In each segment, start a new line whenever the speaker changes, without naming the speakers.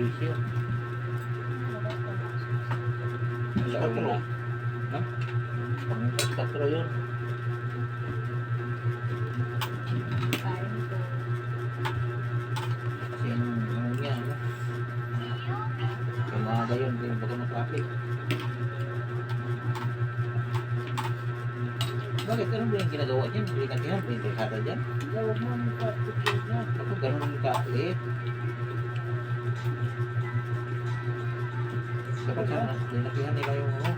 yun.
Tatlo.
No?
Tatlo yun. Kasi yung ano niya, ano? Umaga yun, hindi ba ng traffic? Bakit? Ano ba yung ginagawa niya? Hindi ka tiyan, hindi ka dyan.
Huwag mo ang niya.
Ako ganun ka-late. Dapat linakihan nila yung ano.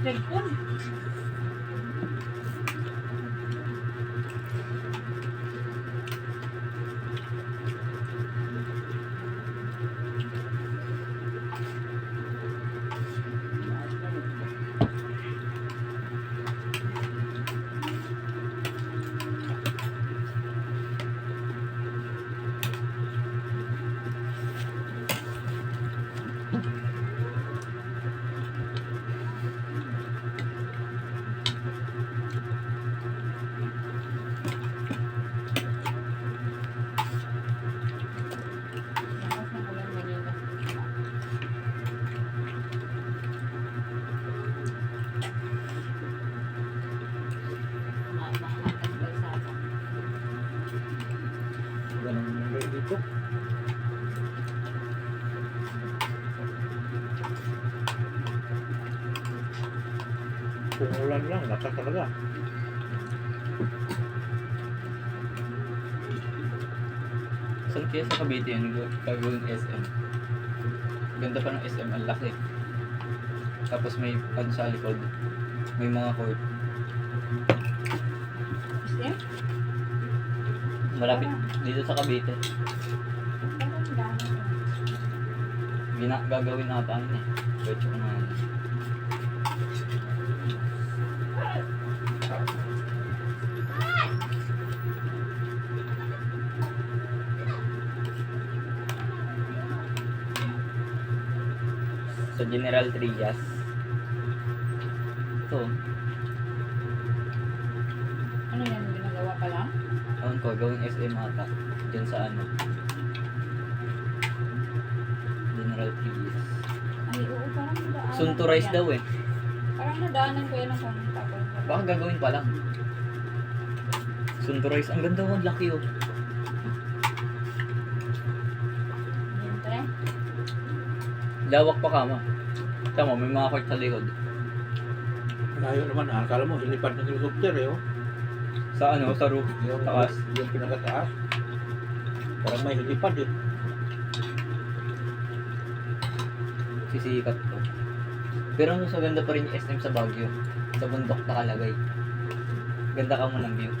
Cellphone.
Kung ulan lang, nasa talaga.
Saan kaya sa Cavite yun? Gagawin SM. Ganda pa ng SM, ang laki. Tapos may ano sa likod. May mga court.
SM?
Malapit dito sa Cavite. Gina gagawin yun eh. Pwede ko na. Sa General Trias. Ito,
Ano yan? Ginagawa pa lang?
Ewan ko, gawing SM ata. Diyan sa ano. General Trias.
Ay, oo, parang nadaanan
Soon to rise daw eh.
Parang nadaanan ko yan ng pumunta ko.
Baka gagawin pa lang. Soon to rise. Ang ganda ang laki oh. Lawak pa kama. Tama, may mga court sa likod.
Layo naman, ah. Akala mo, ilipad ng helicopter eh, oh.
Sa ano, sa roof.
Yung,
Taas.
yung pinakataas. Parang may hilipad eh.
Sisikat to. Pero ano sa ganda pa rin yung SM sa Baguio. Sa bundok nakalagay. Ganda ka mo ng view.